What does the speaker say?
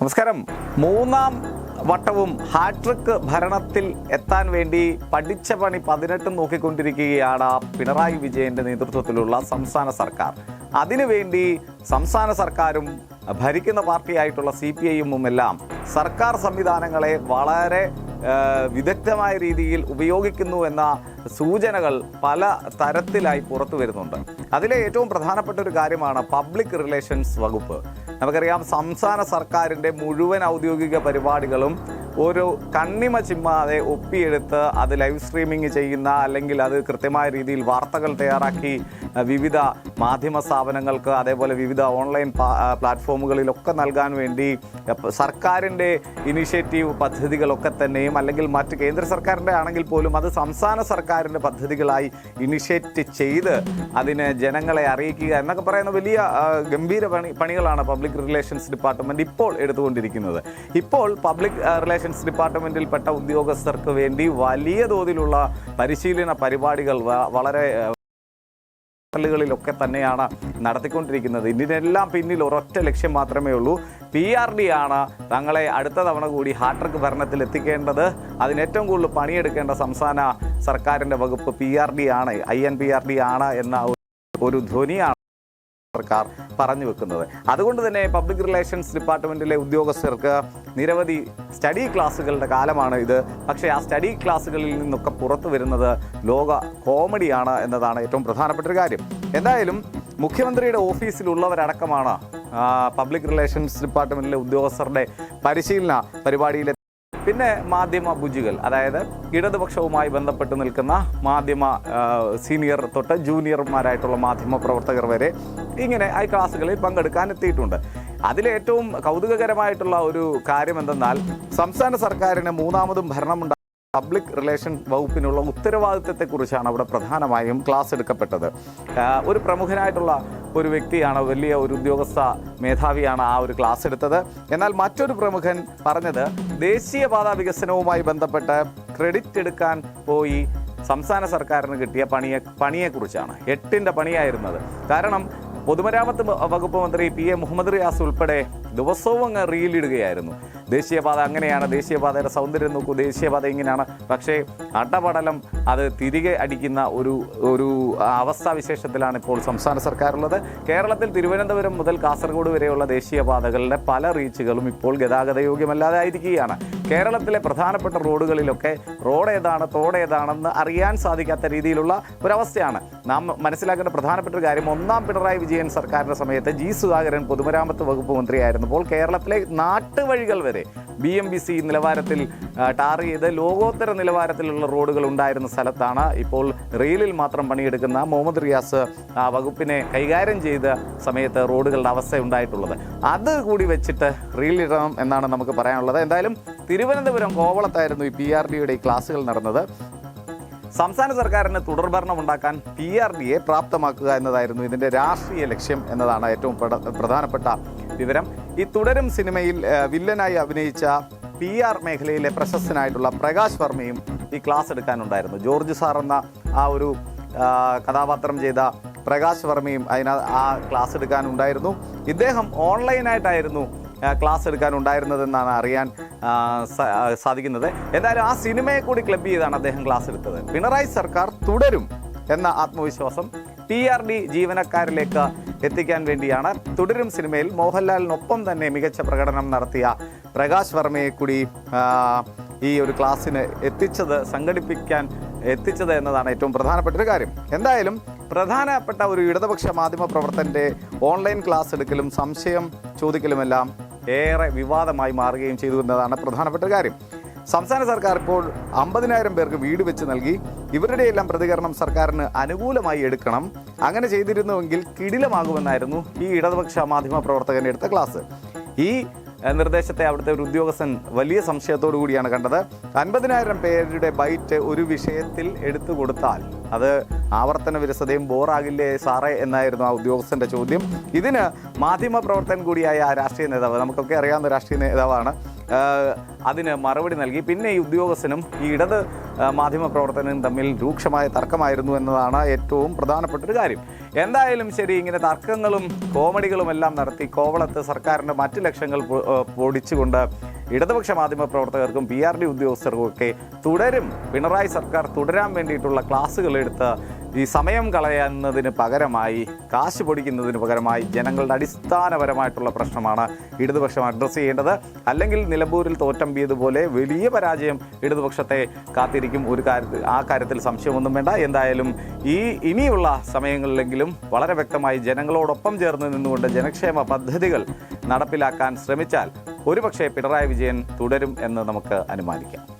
നമസ്കാരം. മൂന്നാം വട്ടവും ഹാട്രിക് ഭരണത്തിൽ എത്താൻ വേണ്ടി പഠിച്ച പണി പതിനെട്ടും നോക്കിക്കൊണ്ടിരിക്കുകയാണ് പിണറായി വിജയന്റെ നേതൃത്വത്തിലുള്ള സംസ്ഥാന സർക്കാർ. അതിനുവേണ്ടി സംസ്ഥാന സർക്കാരും ഭരിക്കുന്ന പാർട്ടിയായിട്ടുള്ള സി പി ഐയുമെല്ലാം സർക്കാർ സംവിധാനങ്ങളെ വളരെ വിദഗ്ധമായ രീതിയിൽ ഉപയോഗിക്കുന്നു എന്ന സൂചനകൾ പല തരത്തിലായി പുറത്തു വരുന്നുണ്ട് അതിലെ ഏറ്റവും പ്രധാനപ്പെട്ട ഒരു കാര്യമാണ് പബ്ലിക് റിലേഷൻസ് വകുപ്പ്. നമുക്കറിയാം സംസ്ഥാന സർക്കാരിന്റെ മുഴുവൻ ഔദ്യോഗിക പരിപാടികളും ഒരു കണ്ണിമ ചിമ്മാതെ ഒപ്പിയെടുത്ത് അത് ലൈവ് സ്ട്രീമിംഗ് ചെയ്യുന്ന അല്ലെങ്കിൽ അത് കൃത്യമായ രീതിയിൽ വാർത്തകൾ തയ്യാറാക്കി വിവിധ മാധ്യമ സ്ഥാപനങ്ങൾക്ക് അതേപോലെ വിവിധ ഓൺലൈൻ പ്ലാറ്റ്ഫോമുകളിലൊക്കെ നൽകാൻ വേണ്ടി സർക്കാരിന്റെ ഇനിഷ്യേറ്റീവ് പദ്ധതികളൊക്കെ തന്നെയും അല്ലെങ്കിൽ മറ്റ് കേന്ദ്ര സർക്കാരിന്റെ ആണെങ്കിൽ പോലും അത് സംസ്ഥാന സർക്കാരിന്റെ പദ്ധതികളായി ഇനിഷ്യേറ്റ് ചെയ്ത് അതിന് ജനങ്ങളെ അറിയിക്കുക എന്നൊക്കെ പറയുന്ന വലിയ ഗംഭീര പണി പണികളാണ് പബ്ലിക് റിലേഷൻസ് ഡിപ്പാർട്ട്മെന്റ് ഇപ്പോൾ എടുത്തുകൊണ്ടിരിക്കുന്നത്. ഇപ്പോൾ പബ്ലിക് റിലേഷൻസ് ഡിപ്പാർട്ട്മെന്റിൽപ്പെട്ട ഉദ്യോഗസ്ഥർക്ക് വേണ്ടി വലിയ തോതിലുള്ള പരിശീലന പരിപാടികൾ വളരെ ിലൊക്കെ തന്നെയാണ് നടത്തിക്കൊണ്ടിരിക്കുന്നത്. ഇതിനെല്ലാം പിന്നിൽ ഒരൊറ്റ ലക്ഷ്യം മാത്രമേ ഉള്ളൂ. പി ആർ ഡി ആണ് തങ്ങളെ അടുത്ത തവണ കൂടി ഹാട്രിക് ഭരണത്തിൽ എത്തിക്കേണ്ടത്. അതിന് ഏറ്റവും കൂടുതൽ പണിയെടുക്കേണ്ട സംസ്ഥാന സർക്കാരിന്റെ വകുപ്പ് പി ആർ ഡി ആണ് I N P R D ആണ് എന്ന ഒരു ധ്വനിയാണ് സർക്കാർ പറഞ്ഞു വെക്കുന്നത്. അതുകൊണ്ട് തന്നെ പബ്ലിക് റിലേഷൻസ് ഡിപ്പാർട്ട്മെന്റിലെ ഉദ്യോഗസ്ഥർക്ക് നിരവധി സ്റ്റഡി ക്ലാസ്സുകളുടെ കാലമാണ് ഇത്. പക്ഷേ ആ സ്റ്റഡി ക്ലാസ്സുകളിൽ നിന്നൊക്കെ പുറത്തു വരുന്നത് ലോക കോമഡിയാണ് എന്നതാണ് ഏറ്റവും പ്രധാനപ്പെട്ട ഒരു കാര്യം. എന്തായാലും മുഖ്യമന്ത്രിയുടെ ഓഫീസിലുള്ളവരടക്കമാണ് പബ്ലിക് റിലേഷൻസ് ഡിപ്പാർട്ട്മെന്റിലെ ഉദ്യോഗസ്ഥരുടെ പരിശീലന പരിപാടിയിൽ പിന്നെ മാധ്യമ ബുജികൾ അതായത് ഇടതുപക്ഷവുമായി ബന്ധപ്പെട്ട് നിൽക്കുന്ന മാധ്യമ സീനിയർ തൊട്ട് ജൂനിയർമാരായിട്ടുള്ള മാധ്യമ പ്രവർത്തകർ വരെ ഇങ്ങനെ ആ ക്ലാസ്സുകളിൽ പങ്കെടുക്കാൻ എത്തിയിട്ടുണ്ട്. അതിലേറ്റവും കൗതുകകരമായിട്ടുള്ള ഒരു കാര്യം എന്തെന്നാൽ സംസ്ഥാന സർക്കാരിന് മൂന്നാമതും ഭരണമുണ്ട പബ്ലിക് റിലേഷൻ വകുപ്പിനുള്ള ഉത്തരവാദിത്തത്തെക്കുറിച്ചാണ് അവിടെ പ്രധാനമായും ക്ലാസ് എടുക്കപ്പെട്ടത്. ഒരു പ്രമുഖനായിട്ടുള്ള ഒരു വ്യക്തിയാണ് വലിയ ഒരു ഉദ്യോഗസ്ഥ മേധാവിയാണ് ആ ഒരു ക്ലാസ് എടുത്തത്. എന്നാൽ മറ്റൊരു പ്രമുഖൻ പറഞ്ഞത് ദേശീയപാത വികസനവുമായി ബന്ധപ്പെട്ട് ക്രെഡിറ്റ് എടുക്കാൻ പോയി സംസ്ഥാന സർക്കാരിന് കിട്ടിയ പണിയെ പണിയെക്കുറിച്ചാണ് എട്ടിന്റെ പണിയായിരുന്നത്. കാരണം പൊതുമരാമത്ത് വകുപ്പ് മന്ത്രി പി എ മുഹമ്മദ് റിയാസ് ഉൾപ്പെടെ ദിവസവും അങ്ങ് റീലിടുകയായിരുന്നു ദേശീയപാത അങ്ങനെയാണ്. ദേശീയപാതയുടെ സൗന്ദര്യം നോക്കൂ. ദേശീയപാത ഇങ്ങനെയാണ്. പക്ഷേ അട്ടപടലം അത് തിരികെ അടിക്കുന്ന ഒരു ഒരു അവസ്ഥാവിശേഷത്തിലാണ് ഇപ്പോൾ സംസ്ഥാന സർക്കാരുള്ളത്. കേരളത്തിൽ തിരുവനന്തപുരം മുതൽ കാസർഗോഡ് വരെയുള്ള ദേശീയപാതകളുടെ പല റീച്ചുകളും ഇപ്പോൾ ഗതാഗത യോഗ്യമല്ലാതെ ആയിരിക്കുകയാണ്. കേരളത്തിലെ പ്രധാനപ്പെട്ട റോഡുകളിലൊക്കെ റോഡ് ഏതാണ് തോട് ഏതാണെന്ന് അറിയാൻ സാധിക്കാത്ത രീതിയിലുള്ള ഒരവസ്ഥയാണ്. നാം മനസ്സിലാക്കേണ്ട പ്രധാനപ്പെട്ട ഒരു കാര്യം ഒന്നാം പിണറായി വിജയൻ സർക്കാരിന്റെ സമയത്ത് ജി സുധാകരൻ പൊതുമരാമത്ത് വകുപ്പ് മന്ത്രിയായിരുന്നപ്പോൾ കേരളത്തിലെ നാട്ടുവഴികൾ വരെ ബി എം ബി സി നിലവാരത്തിൽ ടാർ ചെയ്ത് ലോകോത്തര നിലവാരത്തിലുള്ള റോഡുകൾ ഉണ്ടായിരുന്ന സ്ഥലത്താണ് ഇപ്പോൾ റെയിലിൽ മാത്രം പണിയെടുക്കുന്ന മുഹമ്മദ് റിയാസ് ആ വകുപ്പിനെ കൈകാര്യം ചെയ്ത സമയത്ത് റോഡുകളുടെ അവസ്ഥ ഉണ്ടായിട്ടുള്ളത്. അത് കൂടി വെച്ചിട്ട് റീലിടണം എന്നാണ് നമുക്ക് പറയാനുള്ളത്. എന്തായാലും തിരുവനന്തപുരം കോവളത്തായിരുന്നു ഈ പി ആർ ഡിയുടെ ഈ ക്ലാസ്സുകൾ നടന്നത്. സംസ്ഥാന സർക്കാരിന് തുടർഭരണം ഉണ്ടാക്കാൻ പി ആർ ഡിയെ പ്രാപ്തമാക്കുക എന്നതായിരുന്നു ഇതിന്റെ രാഷ്ട്രീയ ലക്ഷ്യം എന്നതാണ് ഏറ്റവും പ്രധാനപ്പെട്ട വിവരം. ഈ തുടരും സിനിമയിൽ വില്ലനായി അഭിനയിച്ച പി ആർ മേഖലയിലെ പ്രശസ്തനായിട്ടുള്ള പ്രകാശ് വർമ്മയും ഈ ക്ലാസ് എടുക്കാനുണ്ടായിരുന്നു. ജോർജ് സാർ എന്ന ആ ഒരു കഥാപാത്രം ചെയ്ത പ്രകാശ് വർമ്മയും അതിന ആ ക്ലാസ് എടുക്കാനുണ്ടായിരുന്നു. ഇദ്ദേഹം ഓൺലൈനായിട്ടായിരുന്നു ക്ലാസ് എടുക്കാനുണ്ടായിരുന്നതെന്നാണ് അറിയാൻ സാധിക്കുന്നത്. എന്തായാലും ആ സിനിമയെ കൂടി ക്ലബ് ചെയ്താണ് അദ്ദേഹം ക്ലാസ് എടുത്തത്. പിണറായി സർക്കാർ തുടരും എന്ന ആത്മവിശ്വാസം പി ആർ ഡി ജീവനക്കാരിലേക്ക് എത്തിക്കാൻ വേണ്ടിയാണ്. തുടരും സിനിമയിൽ മോഹൻലാലിനൊപ്പം തന്നെ മികച്ച പ്രകടനം നടത്തിയ പ്രകാശ് വർമ്മയെ കൂടി ഈ ഒരു ക്ലാസ്സിന് എത്തിച്ചത് സംഘടിപ്പിക്കാൻ എത്തിച്ചത് എന്നതാണ് ഏറ്റവും പ്രധാനപ്പെട്ട ഒരു കാര്യം. എന്തായാലും പ്രധാനപ്പെട്ട ഒരു ഇടതുപക്ഷ മാധ്യമ പ്രവർത്തന്റെ ഓൺലൈൻ ക്ലാസ് എടുക്കലും സംശയം ചോദിക്കലുമെല്ലാം ഏറെ വിവാദമായി മാറുകയും ചെയ്തു എന്നതാണ് പ്രധാനപ്പെട്ട കാര്യം. സംസ്ഥാന സർക്കാർ ഇപ്പോൾ അമ്പതിനായിരം പേർക്ക് വീട് വെച്ച് നൽകി. ഇവരുടെ എല്ലാം പ്രതികരണം സർക്കാരിന് അനുകൂലമായി എടുക്കണം. അങ്ങനെ ചെയ്തിരുന്നുവെങ്കിൽ കിടിലമാകുമെന്നായിരുന്നു ഈ ഇടതുപക്ഷ മാധ്യമ പ്രവർത്തകന്റെ എടുത്ത ക്ലാസ്. ഈ നിർദ്ദേശത്തെ അവിടുത്തെ ഒരു ഉദ്യോഗസ്ഥൻ വലിയ സംശയത്തോടു കൂടിയാണ് കണ്ടത്. അൻപതിനായിരം പേരുടെ ബൈറ്റ് ഒരു വിഷയത്തിൽ എടുത്തു കൊടുത്താൽ അത് ആവർത്തന വിരസതയും ബോറാകില്ലേ സാറേ എന്നായിരുന്നു ആ ഉദ്യോഗസ്ഥന്റെ ചോദ്യം. ഇതിന് മാധ്യമ പ്രവർത്തകൻ കൂടിയായ ആ രാഷ്ട്രീയ നേതാവ് നമുക്കൊക്കെ അറിയാവുന്ന രാഷ്ട്രീയ നേതാവാണ് അതിന് മറുപടി നൽകി. പിന്നെ ഈ ഉദ്യോഗസ്ഥനും ഈ ഇടത് മാധ്യമ മാധ്യമപ്രവർത്തകനും തമ്മിൽ രൂക്ഷമായ തർക്കമായിരുന്നു എന്നതാണ് ഏറ്റവും പ്രധാനപ്പെട്ട ഒരു കാര്യം. എന്തായാലും ശരി ഇങ്ങനെ തർക്കങ്ങളും കോമഡികളും എല്ലാം നടത്തി കോവളത്ത് സർക്കാരിന്റെ മറ്റ് ലക്ഷ്യങ്ങൾ പൊടിച്ചുകൊണ്ട് ഇടതുപക്ഷ മാധ്യമ പ്രവർത്തകർക്കും പി ആർ ഡി ഉദ്യോഗസ്ഥർക്കും ഒക്കെ തുടരും. പിണറായി സർക്കാർ തുടരാൻ വേണ്ടിയിട്ടുള്ള ക്ലാസ്സുകൾ എടുത്ത് ഈ സമയം കളയുന്നതിന് പകരമായി കാശ് പൊടിക്കുന്നതിന് പകരമായി ജനങ്ങളുടെ അടിസ്ഥാനപരമായിട്ടുള്ള പ്രശ്നമാണ് ഇടതുപക്ഷം അഡ്രസ്സ് ചെയ്യേണ്ടത്. അല്ലെങ്കിൽ നിലമ്പൂരിൽ തോറ്റമ്പിയതുപോലെ വലിയ പരാജയം ഇടതുപക്ഷത്തെ കാത്തിരിക്കും. ഒരു കാര്യത്തിൽ ആ കാര്യത്തിൽ സംശയമൊന്നും വേണ്ട. എന്തായാലും ഈ ഇനിയുള്ള സമയങ്ങളിലെങ്കിലും വളരെ വ്യക്തമായി ജനങ്ങളോടൊപ്പം ചേർന്ന് നിന്നുകൊണ്ട് ജനക്ഷേമ പദ്ധതികൾ നടപ്പിലാക്കാൻ ശ്രമിച്ചാൽ ഒരുപക്ഷേ പിണറായി വിജയൻ തുടരും എന്ന് നമുക്ക് അനുമാനിക്കാം.